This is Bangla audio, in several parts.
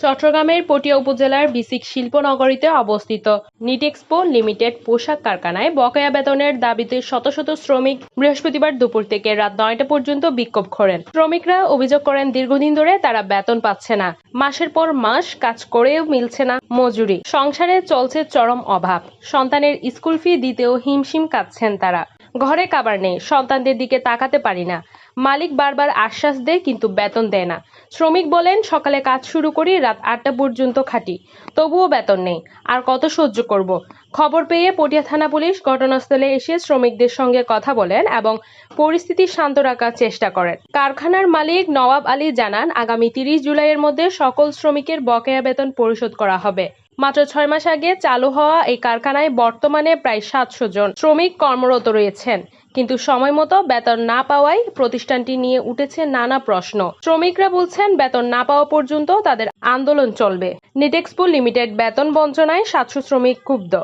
চট্টগ্রামের পটিয়া উপজেলার বিসিক শিল্পনগরীতে অবস্থিত নিটেক্সপো লিমিটেড পোশাক কারখানায় বকেয়া বেতনের দাবিতে শত শত শ্রমিক বৃহস্পতিবার দুপুর থেকে রাত নয়টা পর্যন্ত বিক্ষোভ করেন। শ্রমিকরা অভিযোগ করেন, দীর্ঘদিন ধরে তারা বেতন পাচ্ছে না। মাসের পর মাস কাজ করেও মিলছে না মজুরি। সংসারে চলছে চরম অভাব। সন্তানের স্কুল ফি দিতেও হিমশিম কাঁদছেন তারা। ঘরে কাবার নেই, সন্তানদের দিকে তাকাতে পারি না। মালিক বারবার আশ্বাস দেয় কিন্তু বেতন দেয় না। শ্রমিক বলেন, সকালে কাজ শুরু করি, রাত আটটা পর্যন্ত খাটি। তবুও বেতন নেই, আর কত সহ্য করব? খবর পেয়ে পটিয়া থানা পুলিশ ঘটনাস্থলে এসে শ্রমিকদের সঙ্গে কথা বলেন এবং পরিস্থিতি শান্ত রাখার চেষ্টা করেন। কারখানার মালিক নওয়াব আলী জানান, আগামী তিরিশ জুলাইয়ের মধ্যে সকল শ্রমিকের বকেয়া বেতন পরিশোধ করা হবে। মাত্র ছয় মাস আগে চালু হওয়া এই কারখানায় বর্তমানে প্রায় সাতশো জন শ্রমিক কর্মরত রয়েছেন। কিন্তু সময় মতো বেতন না পাওয়ায় প্রতিষ্ঠানটি নিয়ে উঠেছে নানা প্রশ্ন। শ্রমিকরা বলছেন বেতন না পাওয়া পর্যন্ত তাদের আন্দোলন চলবে। নিটেক্সপো লিমিটেড বেতন বঞ্চনায় সাতশো শ্রমিক ক্ষুব্ধ।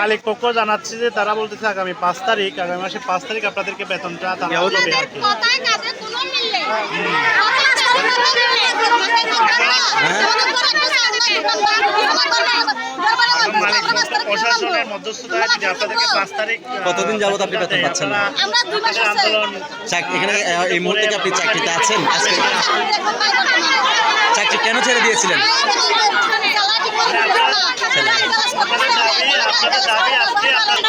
মালিক পক্ষ জানাচ্ছে যে তারা বলতেছে আগামী পাঁচ তারিখ আগামী মাসে পাঁচ তারিখ আপনাদেরকে বেতনটা তারা দেবে আপনাদের আর কি কথায় কাজে কোনো মিল নেই এখন মালিক পক্ষ প্রশাসনের মধ্যস্থতায় যদি আপনাদেরকে পাঁচ তারিখ কতদিন যাবত আপনি বেতন পাচ্ছেন না? আপনারা আমরা দুই মাস আপনাদের হচ্ছে। আন্দোলন চাক- এখানে এই মুহূর্তে কি আপনি চাকরিতে আছেন আজকে চাকরি কেন ছেড়ে দিয়েছিলেন আপনাদের দাবি আপনাদের দাবি আজকে আপনাদের